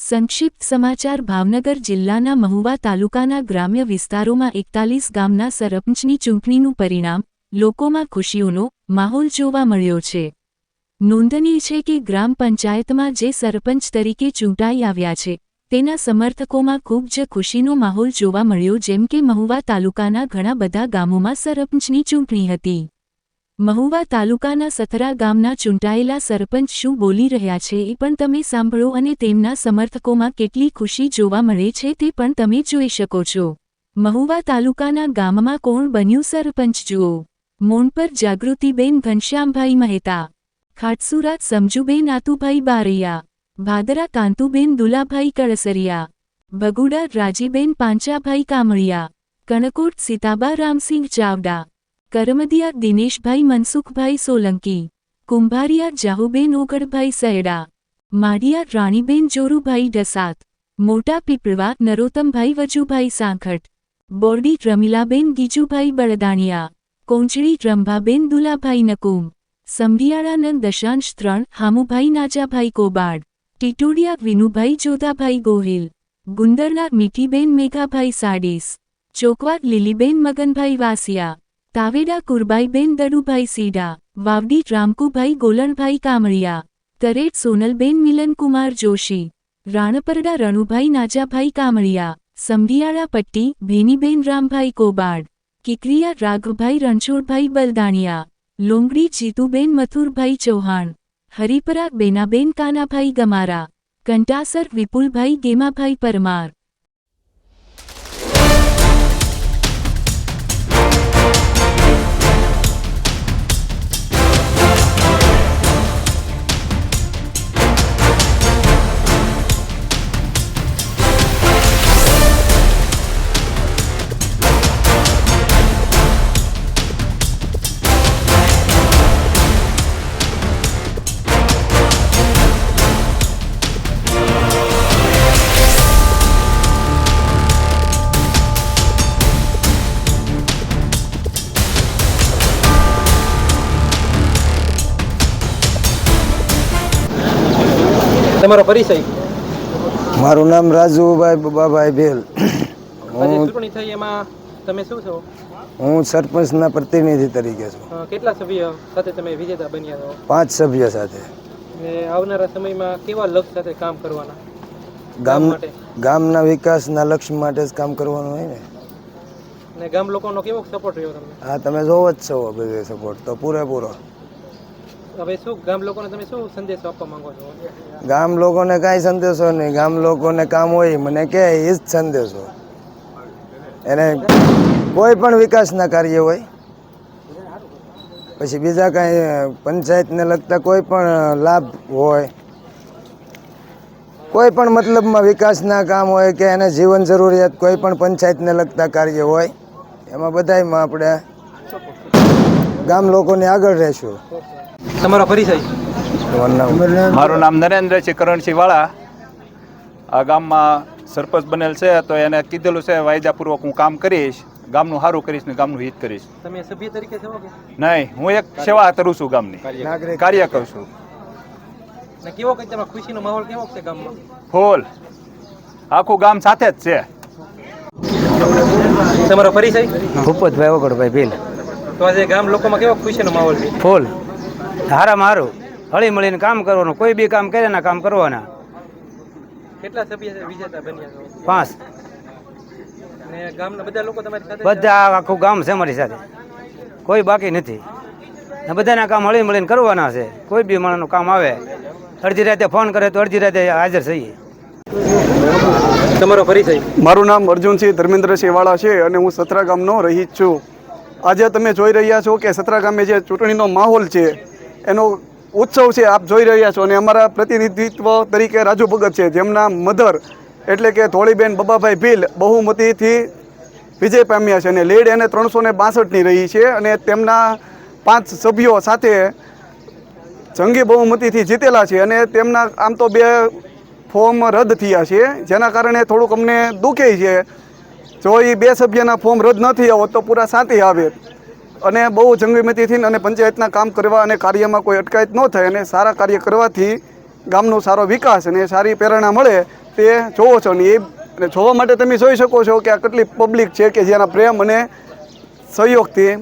સંક્ષિપ્ત સમાચાર ભાવનગર જિલ્લાના મહુવા તાલુકાના ગ્રામ્ય વિસ્તારોમાં એકતાલીસ ગામના સરપંચની ચૂંટણીનું પરિણામ, લોકોમાં ખુશીઓનો માહોલ જોવા મળ્યો છે. નોંધનીય છે કે ગ્રામ પંચાયતમાં જે સરપંચ તરીકે ચૂંટાઈ આવ્યા છે, તેના સમર્થકોમાં ખૂબ જ ખુશીનો માહોલ જોવા મળ્યો જેમ કે મહુવા તાલુકાના ઘણા બધા ગામોમાં સરપંચની ચૂંટણી હતી. મહુવા તાલુકાના સથરા ગામના ચૂંટાયેલા સરપંચ શું બોલી રહ્યા છે એ પણ તમે સાંભળો અને તેમના સમર્થકોમાં કેટલી ખુશી જોવા મળે છે તે પણ તમે જોઈ શકો છો. મહુવા તાલુકાના ગામમાં કોણ બન્યું સરપંચ જુઓ. મોન પર જાગૃતિબેન ઘનશ્યામભાઈ મહેતા. ખાટસુરાત સમજુબેન આતુભાઈ બારૈયા. ભાદરા કાંતુબેન દુલાભાઈ કળસરિયા. બગુડા રાજીબેન પાંચાભાઈ કામળિયા. કણકોટ સીતાબા રામસિંહ ચાવડા. કરમદિયા દિનેશભાઈ મનસુખભાઈ સોલંકી, કુંભારિયા જાહુબેન ઓગળભાઈ સહેડા માડિયા રાણીબેન જોરુભાઈ ડસાત, મોટા પીપળવા નરોત્તમભાઈ વજુભાઈ સાંખટ, બોરડી રમીલાબેન ગીજુભાઈ બળદાણિયા કોંચડી રંભાબેન દુલાભાઈ નકુમ, સંભિયાળાનંદ દશાંશ ત્રણ, હામુભાઈ નાજાભાઈ કોબાડ, ટીટોડિયા વિનુભાઈ જોધાભાઈ ગોહિલ, ગુંદરના મીઠીબેન મેઘાભાઈ સાડીસ ચોકવાટ લીલીબેન મગનભાઈ વાસિયા તાવેડા કુરબાઈબેન દડુભાઈ સીડા, વાવડી રામકુભાઈ ગોલણભાઈ કામળિયા, તરેટ સોનલબેન મિલનકુમાર જોશી, રાણપરડા રણુભાઈ નાજાભાઈ કામળિયા સમઢિયાળા પટ્ટી, ભેનીબેન રામભાઈ કોબાડ, કિકરિયા રાઘભાઈ રણછોડભાઈ બલદાણિયા, લોંગડી જીતુબેન મથુરભાઈ ચૌહાણ, હરિપરા બેનાબેન કાનાભાઈ ગમારા, કંટાસર વિપુલભાઈ ગેમાભાઈ પરમાર તમારો પરિચય? મારું નામ રાજુભાઈ બબાભાઈ ભેલ. ચૂંટણી થઈ એમાં તમે શું છો? હું સરપંચના પ્રતિનિધિ તરીકે છું. કેટલા સભ્ય સાથે તમે વિજેતા બન્યા છો? પાંચ સભ્ય સાથે. આવનારા સમયમાં કેવા લક્ષ્ય સાથે કામ કરવાના? ગામ માટે. ગામના વિકાસના લક્ષ્ય માટે જ કામ કરવાનું હોય ને. ને ગામ લોકોનો કેવો સપોર્ટ રહ્યો તમને? હા તમે જોવો જ છો બધો સપોર્ટ તો પૂરેપૂરો. હવે શું, ગામ લોકોને તમે શું સંદેશો આપવા માંગો છો? ગામ લોકોને કાંઈ સંદેશો નહીં. ગામ લોકોને કામ હોય, મને કે એ જ સંદેશો. એને કોઈ પણ વિકાસના કાર્ય હોય, પછી બીજા કાંઈ પંચાયતને લગતા કોઈ પણ લાભ હોય, કોઈ પણ મતલબમાં વિકાસના કામ હોય કે એને જીવન જરૂરિયાત કોઈ પણ પંચાયતને લગતા કાર્ય હોય, એમાં બધાયમાં આપણે ગામ લોકોને આગળ રહેશું. તમારો પરિચય? મારું નામ નરેન્દ્રસિંહ કરણસિંહ વાળા. આ ગામમાં સરપંચ બનેલ છે તો એને કીધેલું છે વાયદાપૂર્વક હું કામ કરીશ ગામનું સારું કરીશ ને ગામનું હિત કરીશ. તમે સભ્ય તરીકે છો કે? નહીં હું એક સેવા કરું છું ગામની. કાર્ય કરું છું. ને કેવો કઈ તમારો ખુશીનો માહોલ કેવો છે ગામમાં? ફૂલ. આખું ગામ સાથે જ છે. તમારો પરિચય? ભૂપતભાઈ ઓગળભાઈ ભીલ. તો આજે ગામ લોકોમાં કેવો ખુશીનો માહોલ છે? ફૂલ. હારામાં હારું હળી મળીને કામ કરવાનું. કોઈ બી કામ કરે ના કામ કરવાના. કેટલા સભ્ય વિજેતા બન્યા પાંચ. ગામના બધા લોકો તમારી સાથે બધા આખું ગામ છે મારી સાથે. કોઈ બાકી નથી. ને બધાના કામ હળી મળીને કરવાના છે. કોઈ બી માણસનું કામ આવે. અડધી રાતે ફોન કરે તો અડધી રાતે હાજર થઈએ તમારો પરિચય? મારું નામ અર્જુનસિંહ ધર્મેન્દ્રસિંહ વાળા છે અને હું સત્રા ગામનો રહી છું. આજે તમે જોઈ રહ્યા છો કે સત્રા ગામે જે ચૂંટણીનો માહોલ છે એનો ઉત્સવ છે આપ જોઈ રહ્યા છો અને અમારા પ્રતિનિધિત્વ તરીકે રાજુ ભગત છે, જેમના મધર એટલે કે ધોળીબેન બબાભાઈ ભીલ બહુમતીથી વિજય પામ્યા છે અને લીડ એને ત્રણસો ને બાસઠની રહી છે અને તેમના પાંચ સભ્યો સાથે જંગી બહુમતીથી જીતેલા છે અને તેમના આમ તો બે ફોર્મ રદ થયા છે, જેના કારણે થોડુંક અમને દુખે છે. જો એ બે સભ્યના ફોર્મ રદ ન થયા હોત તો પૂરા સાથી આવે. અને બહુ જંગીમતીથી અને પંચાયતના કામ કરવા અને કાર્યમાં કોઈ અટકાયત ન થાય અને સારા કાર્ય કરવાથી ગામનો સારો વિકાસ અને સારી પ્રેરણા મળે તે જોવો છો. ને એ અને જોવા માટે તમે જોઈ શકો છો કે આ કેટલી પબ્લિક છે કે જેના પ્રેમ અને સહયોગથી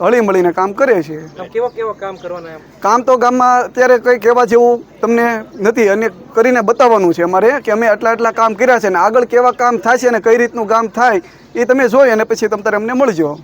હળી મળીને કામ કરે છે. આમ કેવો કેવો કામ કરવાના કામ તો ગામમાં અત્યારે કંઈ કહેવા જેવું તમને નથી. અને કરીને બતાવવાનું છે અમારે કે અમે આટલા આટલા કામ કર્યા છે અને આગળ કેવા કામ થશે અને કઈ રીતનું કામ થાય એ તમે જોઈ અને પછી તમે તારે અમને મળજો.